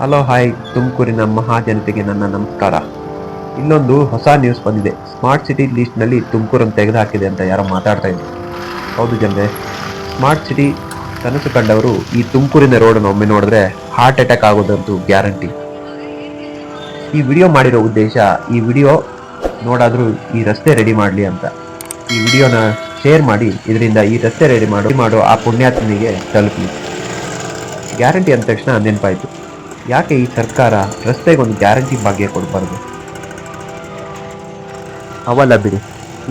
Hello hi ತುಮಕೂರಿನ ಮಹಾಜನತೆಗೆ ನನ್ನ ನಮಸ್ಕಾರ. ಇಲ್ಲೊಂದು ಹೊಸ ನ್ಯೂಸ್ ಬಂದಿದೆ. ಸ್ಮಾರ್ಟ್ ಸಿಟಿ ಲಿಸ್ಟ್ನಲ್ಲಿ ತುಮಕೂರನ್ನು ತೆಗೆದುಹಾಕಿದೆ ಅಂತ ಯಾರೋ ಮಾತಾಡ್ತಾ ಇದ್ರು. ಹೌದು ಜನರೇ. ಸ್ಮಾರ್ಟ್ ಸಿಟಿ ಕನಸು ಕಂಡವರು ಈ ತುಮಕೂರಿನ ರೋಡನ್ನು ಒಮ್ಮೆ ನೋಡಿದ್ರೆ ಹಾರ್ಟ್ ಅಟ್ಯಾಕ್ ಆಗೋದಂತೂ ಗ್ಯಾರಂಟಿ ಈ ವಿಡಿಯೋ ಮಾಡಿರೋ ಉದ್ದೇಶ, ಈ ವಿಡಿಯೋ ನೋಡಾದರೂ ಈ ರಸ್ತೆ ರೆಡಿ ಮಾಡಲಿ ಅಂತ. ಈ ವಿಡಿಯೋನ ಶೇರ್ ಮಾಡಿ, ಇದರಿಂದ ಈ ರಸ್ತೆ ರೆಡಿ ಮಾಡಿ ಮಾಡೋ ಆ ಪುಣ್ಯಾತ್ಮನಿಗೆ ತಲುಪಲಿ. ಗ್ಯಾರಂಟಿ ಅಂದ ತಕ್ಷಣ ನೆನಪಾಯ್ತು. ಯಾಕೆ ಈ ಸರ್ಕಾರ ರಸ್ತೆಗೆ ಒಂದು ಗ್ಯಾರಂಟಿ ಭಾಗ್ಯ ಕೊಡಬಾರ್ದು? ಅವಲ್ಲ ಬಿಡಿ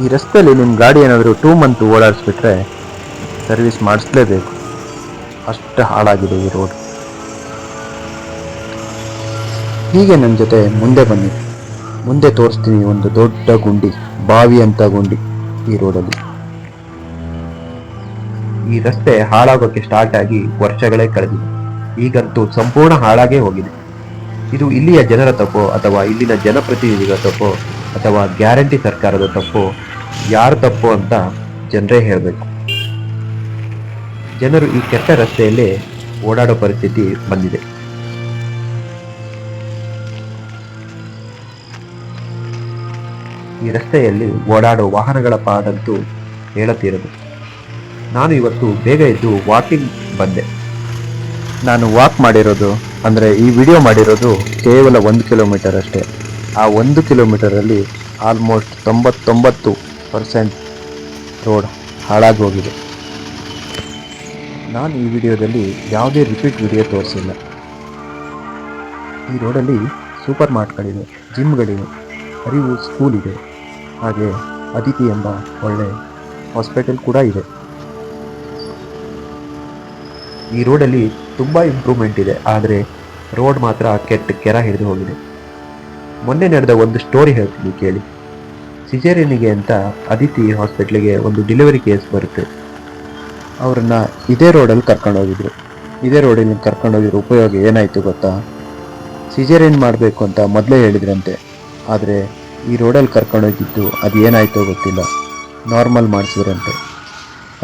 ಈ ರಸ್ತೆಯಲ್ಲಿ ನಿಮ್ಮ ಗಾಡಿ ಏನಾದರೂ ಟೂ ಮಂತ್ ಓಡಾಡಿಸ್ಬಿಟ್ರೆ ಸರ್ವಿಸ್ ಮಾಡಿಸ್ಲೇಬೇಕು. ಅಷ್ಟು ಹಾಳಾಗಿದೆ ಈ ರೋಡ್ ಹೀಗೆ ನನ್ನ ಜೊತೆ ಮುಂದೆ ಬನ್ನಿ. ಮುಂದೆ ತೋರಿಸ್ತೀನಿ ಒಂದು ದೊಡ್ಡ ಗುಂಡಿ ಬಾವಿ ಅಂತ ಗುಂಡಿ ಈ ರೋಡಲ್ಲಿ ಈ ರಸ್ತೆ ಹಾಳಾಗೋಕ್ಕೆ ಸ್ಟಾರ್ಟ್ ಆಗಿ ವರ್ಷಗಳೇ ಕಳೆದಿವೆ ಈಗಂತೂ ಸಂಪೂರ್ಣ ಹಾಳಾಗೇ ಹೋಗಿದೆ. ಇದು ಇಲ್ಲಿಯ ಜನರ ತಪ್ಪೋ ಅಥವಾ ಇಲ್ಲಿನ ಜನಪ್ರತಿನಿಧಿಗಳ ತಪ್ಪೋ ಅಥವಾ ಗ್ಯಾರಂಟಿ ಸರ್ಕಾರದ ತಪ್ಪೋ ಯಾರ ತಪ್ಪು ಅಂತ ಜನರೇ ಹೇಳಬೇಕು. ಜನರು ಈ ಕೆಟ್ಟ ರಸ್ತೆಯಲ್ಲೇ ಓಡಾಡೋ ಪರಿಸ್ಥಿತಿ ಬಂದಿದೆ. ಈ ರಸ್ತೆಯಲ್ಲಿ ಓಡಾಡೋ ವಾಹನಗಳ ಪಾಡಂತೂ ಹೇಳತೀರದು. ನಾನು ಇವತ್ತು ಬೇಗ ಎದ್ದು ವಾಕಿಂಗ್ ಬಂದೆ. ನಾನು ವಾಕ್ ಮಾಡಿರೋದು, ಅಂದರೆ ಈ ವಿಡಿಯೋ ಮಾಡಿರೋದು ಕೇವಲ ಒಂದು ಕಿಲೋಮೀಟರ್ ಅಷ್ಟೇ. ಆ ಒಂದು ಕಿಲೋಮೀಟರಲ್ಲಿ ಆಲ್ಮೋಸ್ಟ್ ತೊಂಬತ್ತೊಂಬತ್ತು ಪರ್ಸೆಂಟ್ ರೋಡ್ ಹಾಳಾಗಿ ಹೋಗಿದೆ. ನಾನು ಈ ವಿಡಿಯೋದಲ್ಲಿ ಯಾವುದೇ ರಿಪೀಟ್ ವಿಡಿಯೋ ತೋರಿಸಿಲ್ಲ. ಈ ರೋಡಲ್ಲಿ ಸೂಪರ್ ಮಾರ್ಟ್ಗಳಿವೆ ಜಿಮ್ಗಳಿವೆ ಅರಿವು ಸ್ಕೂಲ್ ಇದೆ. ಹಾಗೆ ಅದಿತಿ ಎಂಬ ಒಳ್ಳೆ ಹಾಸ್ಪಿಟಲ್ ಕೂಡ ಇದೆ. ಈ ರೋಡಲ್ಲಿ ತುಂಬಾ ಇಂಪ್ರೂವ್ಮೆಂಟ್ ಇದೆ. ಆದರೆ ರೋಡ್ ಮಾತ್ರ ಕೆಟ್ಟ ಕೆರ ಹಿಡಿದು ಹೋಗಿದೆ. ಮೊನ್ನೆ ನಡೆದ ಒಂದು ಸ್ಟೋರಿ ಹೇಳ್ತೀನಿ ಕೇಳಿ. ಸಿಜೇರಿಯನಿಗೆ ಅಂತ ಅದಿತಿ ಹಾಸ್ಪಿಟ್ಲಿಗೆ ಒಂದು ಡೆಲಿವರಿ ಕೇಸ್ ಬರುತ್ತೆ. ಅವ್ರನ್ನ ಇದೇ ರೋಡಲ್ಲಿ ಕರ್ಕೊಂಡೋಗಿದ್ರು ಇದೇ ರೋಡಲ್ಲಿ ಕರ್ಕೊಂಡೋಗಿರೋ ಉಪಯೋಗ ಏನಾಯಿತು ಗೊತ್ತಾ? ಸಿಜೇರಿಯನ್ ಮಾಡಬೇಕು ಅಂತ ಮೊದಲೇ ಹೇಳಿದ್ರಂತೆ. ಆದರೆ ಈ ರೋಡಲ್ಲಿ ಕರ್ಕೊಂಡೋಗಿದ್ದು ಅದು ಏನಾಯಿತೋ ಗೊತ್ತಿಲ್ಲ. ನಾರ್ಮಲ್ ಮಾಡಿಸಿದ್ರಂತೆ.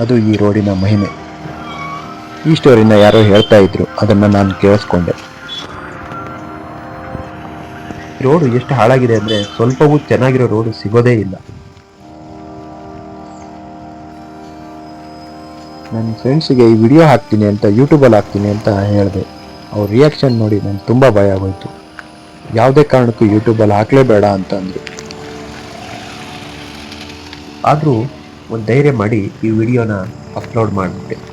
ಅದು ಈ ರೋಡಿನ ಮಹಿಮೆ. ಈ ಸ್ಟೋರಿನ ಯಾರೋ ಹೇಳ್ತಾ ಇದ್ರು. ಅದನ್ನು ನಾನು ಕೇಳಿಸ್ಕೊಂಡೆ. ರೋಡು ಎಷ್ಟು ಹಾಳಾಗಿದೆ ಅಂದ್ರೆ ಸ್ವಲ್ಪವೂ ಚೆನ್ನಾಗಿರೋ ರೋಡ್ ಸಿಗೋದೇ ಇಲ್ಲ. ನನ್ನ ಫ್ರೆಂಡ್ಸಿಗೆ ಈ ವಿಡಿಯೋ ಹಾಕ್ತೀನಿ ಅಂತ, ಯೂಟ್ಯೂಬಲ್ಲಿ ಹಾಕ್ತೀನಿ ಅಂತ ಹೇಳಿದೆ. ಅವ್ರ ರಿಯಾಕ್ಷನ್ ನೋಡಿ ನಂಗೆ ತುಂಬ ಭಯ ಆಗೋಯ್ತು. ಯಾವುದೇ ಕಾರಣಕ್ಕೂ ಯೂಟ್ಯೂಬಲ್ಲಿ ಹಾಕಲೇಬೇಡ ಅಂತ ಅಂದರು. ಆದರೂ ಒಂದು ಧೈರ್ಯ ಮಾಡಿ ಈ ವಿಡಿಯೋನ ಅಪ್ಲೋಡ್ ಮಾಡಿಬಿಟ್ಟೆ.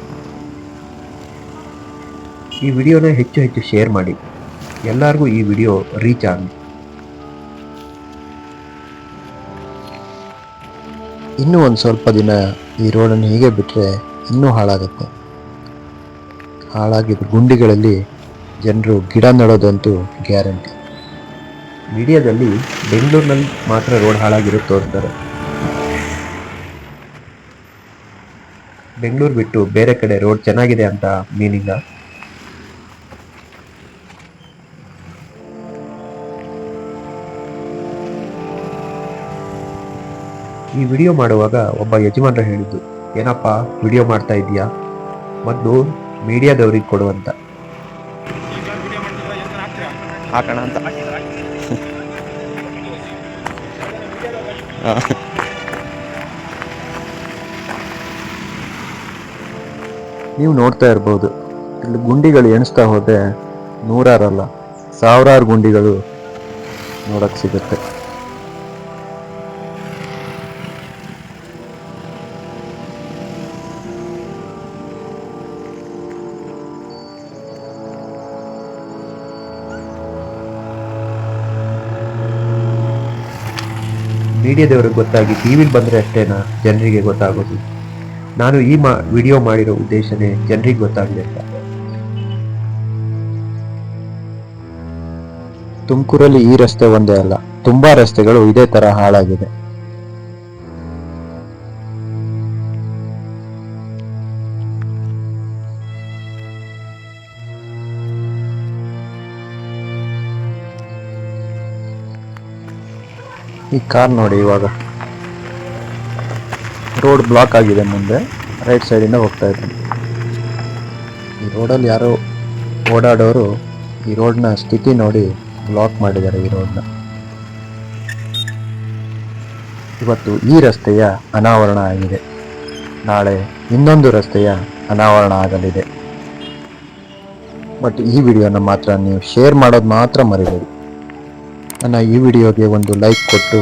ಈ ವಿಡಿಯೋನ ಹೆಚ್ಚು ಹೆಚ್ಚು ಶೇರ್ ಮಾಡಿ. ಎಲ್ಲರಿಗೂ ಈ ವಿಡಿಯೋ ರೀಚ್ ಆಗಲಿ ಇನ್ನೂ ಒಂದು ಸ್ವಲ್ಪ ದಿನ ಈ ರೋಡನ್ನು ಹೀಗೆ ಬಿಟ್ಟರೆ ಇನ್ನೂ ಹಾಳಾಗುತ್ತೆ. ಹಾಳಾಗಿದ್ದ ಗುಂಡಿಗಳಲ್ಲಿ ಜನರು ಗಿಡ ನೆಡೋದಂತೂ ಗ್ಯಾರಂಟಿ. ಮೀಡಿಯಾದಲ್ಲಿ ಬೆಂಗಳೂರಿನಲ್ಲಿ ಮಾತ್ರ ರೋಡ್ ಹಾಳಾಗಿರುತ್ತೆ ತೋರ್ತಾರೆ ಬೆಂಗಳೂರು ಬಿಟ್ಟು ಬೇರೆ ಕಡೆ ರೋಡ್ ಚೆನ್ನಾಗಿದೆ ಅಂತ ಮೀನಿಲ್ಲ ಈ ವಿಡಿಯೋ ಮಾಡುವಾಗ ಒಬ್ಬ ಯಜಮಾನರು ಹೇಳಿದ್ದು ಏನಪ್ಪ ವಿಡಿಯೋ ಮಾಡ್ತಾ ಇದೆಯಾ ಮೊದಲು ಮೀಡಿಯಾದವ್ರಿಗೆ ಕೊಡುವಂತ ಹಾಕೋಣ ಅಂತ. ನೀವು ನೋಡ್ತಾ ಇರ್ಬೋದು ಇಲ್ಲಿ ಗುಂಡಿಗಳು ಎಣಿಸ್ತಾ ಹೋದ್ರೆ ನೂರಾರಲ್ಲ ಸಾವಿರಾರು ಗುಂಡಿಗಳು ನೋಡಕ್ಕೆ ಸಿಗುತ್ತೆ. ಮೀಡಿಯಾದವ್ರಿಗೆ ಗೊತ್ತಾಗಿ ಟಿವಿಲಿ ಬಂದರೆ ಅಷ್ಟೇನಾ? ಜನರಿಗೆ ಗೊತ್ತಾಗೋದು. ನಾನು ಈ ಮಾ ವಿಡಿಯೋ ಮಾಡಿರೋ ಉದ್ದೇಶನೇ ಜನರಿಗೆ ಗೊತ್ತಾಗಲಿ ಅಂತ. ತುಮಕೂರಲ್ಲಿ ಈ ರಸ್ತೆ ಒಂದೇ ಅಲ್ಲ, ತುಂಬಾ ರಸ್ತೆಗಳು ಇದೇ ತರ ಹಾಳಾಗಿದೆ. ಈ ಕಾರ್ ನೋಡಿ ಇವಾಗ. ರೋಡ್ ಬ್ಲಾಕ್ ಆಗಿದೆ ಮುಂದೆ. ರೈಟ್ ಸೈಡಿಂದ ಹೋಗ್ತಾ ಇದ್ದೀನಿ ಈ ರೋಡಲ್ಲಿ ಯಾರೋ ಓಡಾಡೋರು ಈ ರೋಡ್ನ ಸ್ಥಿತಿ ನೋಡಿ ಬ್ಲಾಕ್ ಮಾಡಿದ್ದಾರೆ ಈ ರೋಡ್ನ ಇವತ್ತು ಈ ರಸ್ತೆಯ ಅನಾವರಣ ಆಗಿದೆ. ನಾಳೆ ಇನ್ನೊಂದು ರಸ್ತೆಯ ಅನಾವರಣ ಆಗಲಿದೆ. ಬಟ್ ಈ ವಿಡಿಯೋನ ಮಾತ್ರ ನೀವು ಶೇರ್ ಮಾಡೋದು ಮಾತ್ರ ಮರಿಬೇಡಿ. ನನ್ನ ಈ ವಿಡಿಯೋಗೆ ಒಂದು ಲೈಕ್ ಕೊಟ್ಟು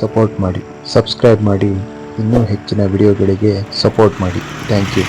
ಸಪೋರ್ಟ್ ಮಾಡಿ, ಸಬ್ಸ್ಕ್ರೈಬ್ ಮಾಡಿ, ಇನ್ನೂ ಹೆಚ್ಚಿನ ವಿಡಿಯೋಗಳಿಗೆ ಸಪೋರ್ಟ್ ಮಾಡಿ. Thank you.